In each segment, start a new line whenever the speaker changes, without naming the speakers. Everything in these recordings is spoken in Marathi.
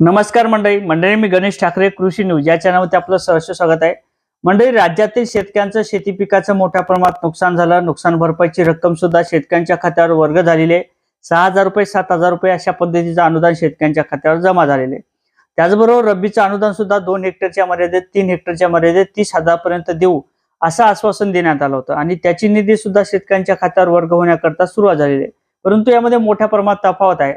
नमस्कार मंडळी. मंडळी मी गणेश ठाकरे कृषी न्यूज. या चॅनलमध्ये आपलं सहर्ष स्वागत आहे. मंडळी राज्यातील शेतकऱ्यांचं शेती पिकाचं मोठ्या प्रमाणात नुकसान झालं. नुकसान भरपाईची रक्कम सुद्धा शेतकऱ्यांच्या खात्यावर वर्ग झालेली आहे. सहा हजार रुपये सात हजार रुपये अशा पद्धतीचं अनुदान शेतकऱ्यांच्या खात्यावर जमा झालेले त्याचबरोबर रब्बीचं अनुदान सुद्धा दोन हेक्टरच्या मर्यादेत तीन हेक्टरच्या मर्यादेत तीस हजार पर्यंत देऊ असं आश्वासन देण्यात आलं होतं. आणि त्याची निधी सुद्धा शेतकऱ्यांच्या खात्यावर वर्ग होण्याकरता सुरुवात झालेली आहे. परंतु यामध्ये मोठ्या प्रमाणात तफावत आहे.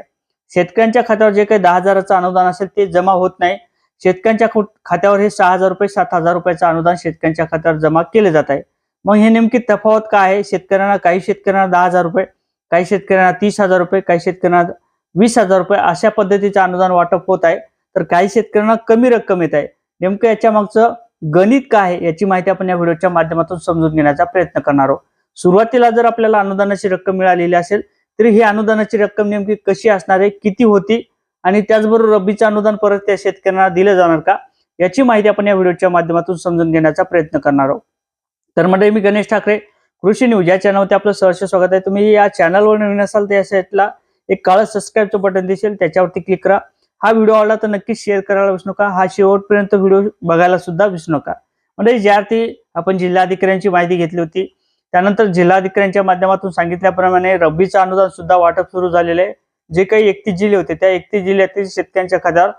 शेतकऱ्यांच्या खात्यावर जे काही दहा हजाराचं अनुदान असेल ते जमा होत नाही. शेतकऱ्यांच्या खात्यावर हे सहा हजार रुपये सात हजार रुपयाचं अनुदान शेतकऱ्यांच्या खात्यावर जमा केले जात आहे. मग हे नेमकी तफावत काय आहे? शेतकऱ्यांना काही शेतकऱ्यांना दहा हजार रुपये काही शेतकऱ्यांना तीस हजार रुपये काही शेतकऱ्यांना वीस हजार रुपये अशा पद्धतीचं अनुदान वाटप होत आहे. तर काही शेतकऱ्यांना कमी रक्कम येत आहे. नेमकं याच्या मागचं गणित काय आहे याची माहिती आपण या व्हिडिओच्या माध्यमातून समजून घेण्याचा प्रयत्न करणार आहोत. सुरुवातीला जर आपल्याला अनुदानाची रक्कम मिळालेली असेल तरी ही अनुदानाची रक्कम नेमकी कशी असणार आहे किती होती आणि त्याचबरोबर रब्बीचं अनुदान परत त्या शेतकऱ्यांना दिलं जाणार का याची माहिती आपण या व्हिडिओच्या माध्यमातून समजून घेण्याचा प्रयत्न करणार आहोत. तर म्हणजे मी गणेश ठाकरे कृषी न्यूज या चॅनलवरती आपलं सहर्ष स्वागत आहे. तुम्ही या चॅनलवर नवीन असाल तर या साईटला एक काळं सबस्क्राईबचं बटन दिसेल त्याच्यावरती क्लिक करा. हा व्हिडिओ आवडला तर नक्कीच शेअर करायला विसरू नका. हा शेवटपर्यंत व्हिडिओ बघायला सुद्धा विसरू नका. म्हणजे ज्यावरती आपण जिल्हाधिकाऱ्यांची माहिती घेतली होती त्यानंतर जिल्हाधिकाऱ्यांच्या माध्यमातून सांगितल्याप्रमाणे रब्बीचं अनुदान सुद्धा वाटप सुरू झालेलं आहे. जे काही एकतीस जिल्हे होते त्या एकतीस जिल्ह्यातील शेतकऱ्यांच्या खात्यावर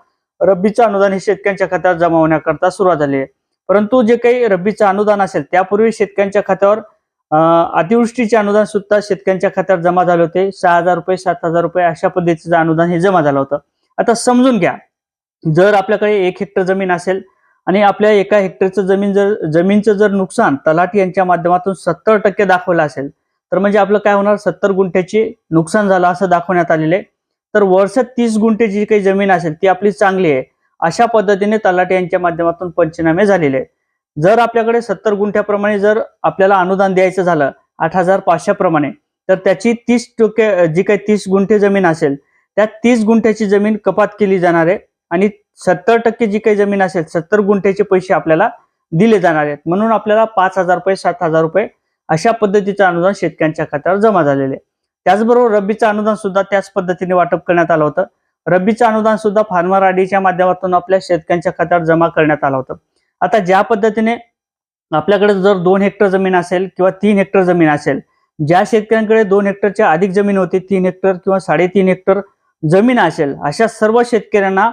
रब्बीचं अनुदान हे शेतकऱ्यांच्या खात्यावर जमा होण्याकरता सुरुवात झाली आहे. परंतु जे काही रब्बीचं अनुदान असेल त्यापूर्वी शेतकऱ्यांच्या खात्यावर अं, अतिवृष्टीचे अनुदान सुद्धा शेतकऱ्यांच्या खात्यावर जमा झाले होते. सहा हजार रुपये सात हजार रुपये अशा पद्धतीचं अनुदान हे जमा झालं होतं. आता समजून घ्या जर आपल्याकडे एक हेक्टर जमीन असेल आणि आपल्या एका हेक्टरचं जमीन जर जमीनचं जर नुकसान तलाठी यांच्या माध्यमातून सत्तर टक्के दाखवलं असेल तर म्हणजे आपलं काय होणार? सत्तर गुंठ्याचे नुकसान झालं असं दाखवण्यात आलेलं आहे. तर वर्षात तीस गुंठे जी काही जमीन असेल ती आपली चांगली आहे. अशा पद्धतीने तलाठी यांच्या माध्यमातून पंचनामे झालेले आहेत. जर आपल्याकडे सत्तर गुंठ्याप्रमाणे जर आपल्याला अनुदान द्यायचं झालं आठ हजार पाचशेप्रमाणे तर त्याची तीस टक्के जी काही तीस गुंठे जमीन असेल त्या तीस गुंठ्याची जमीन कपात केली जाणार आहे. आणि सत्तर टक्के जी काही जमीन असेल सत्तर गुंठ्याचे पैसे आपल्याला दिले जाणार आहेत. म्हणून आपल्याला पाच हजार रुपये सात हजार रुपये अशा पद्धतीचं अनुदान शेतकऱ्यांच्या खात्यावर जमा झालेले आहे. त्याचबरोबर रब्बीचं अनुदान सुद्धा त्याच पद्धतीने वाटप करण्यात आलं होतं. रब्बीचं अनुदान सुद्धा फार्मर आडीच्या माध्यमातून आपल्या शेतकऱ्यांच्या खात्यावर जमा करण्यात आलं होतं. आता ज्या पद्धतीने आपल्याकडे जर दोन हेक्टर जमीन असेल किंवा तीन हेक्टर जमीन असेल ज्या शेतकऱ्यांकडे दोन हेक्टरच्या अधिक जमीन होती तीन हेक्टर किंवा साडेतीन हेक्टर जमीन असेल अशा सर्व शेतकऱ्यांना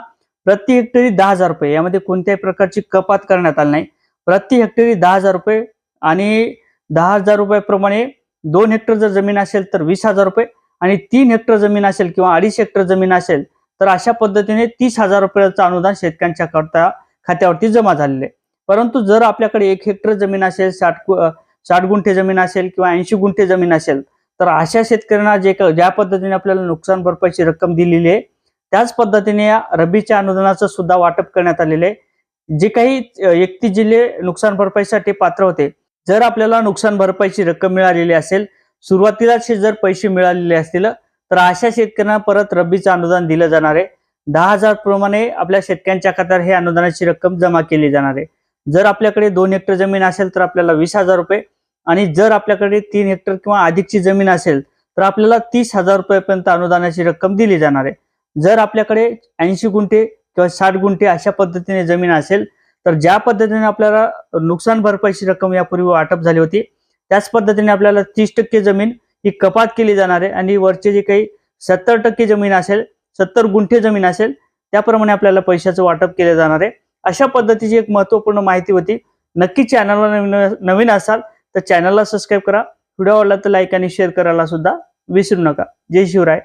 प्रति हेक्टरी दहा हजार रुपये यामध्ये कोणत्याही प्रकारची कपात करण्यात आली नाही प्रति हेक्टरी दहा हजार रुपये आणि दहा हजार रुपयाप्रमाणे दोन हेक्टर जर जमीन असेल तर वीस हजार रुपये आणि तीन हेक्टर जमीन असेल किंवा अडीच हेक्टर जमीन असेल तर अशा पद्धतीने तीस हजार रुपयाचं अनुदान शेतकऱ्यांच्या करता खात्यावरती जमा झालेले आहे. परंतु जर आपल्याकडे एक हेक्टर जमीन असेल साठ गु- साठ गुंठे जमीन असेल किंवा ऐंशी गुंठे जमीन असेल तर अशा शेतकऱ्यांना जे क- ज्या पद्धतीने आपल्याला नुकसान भरपाईची रक्कम दिलेली आहे त्याच पद्धतीने या रब्बीच्या अनुदानाचं सुद्धा वाटप करण्यात आलेलं आहे. जे काही एकतीस जिल्हे नुकसान भरपाईसाठी पात्र होते जर आपल्याला नुकसान भरपाईची रक्कम मिळालेली असेल सुरुवातीलाच जर पैसे मिळालेले असतील तर अशा शेतकऱ्यांना परत रब्बीचं अनुदान दिलं जाणार आहे. दहा हजार प्रमाणे आपल्या शेतकऱ्यांच्या खात्यावर हे अनुदानाची रक्कम जमा केली जाणार आहे. जर आपल्याकडे दोन हेक्टर जमीन असेल तर आपल्याला वीस हजार रुपये. आणि जर आपल्याकडे तीन हेक्टर किंवा अधिकची जमीन असेल तर आपल्याला तीस हजार रुपयापर्यंत अनुदानाची रक्कम दिली जाणार आहे. जर आपल्याकडे ऐंशी गुंठे किंवा साठ गुंठे अशा पद्धतीने जमीन असेल तर ज्या पद्धतीने आपल्याला नुकसान भरपाईची रक्कम यापूर्वी वाटप झाली होती त्याच पद्धतीने आपल्याला तीस टक्के जमीन ही कपात केली जाणार आहे आणि वरचे जे काही सत्तर टक्के जमीन असेल सत्तर गुंठे जमीन असेल त्याप्रमाणे आपल्याला पैशाचं वाटप केले जाणार आहे. अशा पद्धतीची एक महत्त्वपूर्ण माहिती होती. नक्की चॅनलला नवीन नवीन असाल तर चॅनलला सबस्क्राईब करा. व्हिडिओ आवडला तर लाईक आणि शेअर करायला सुद्धा विसरू नका. जय शिवराय.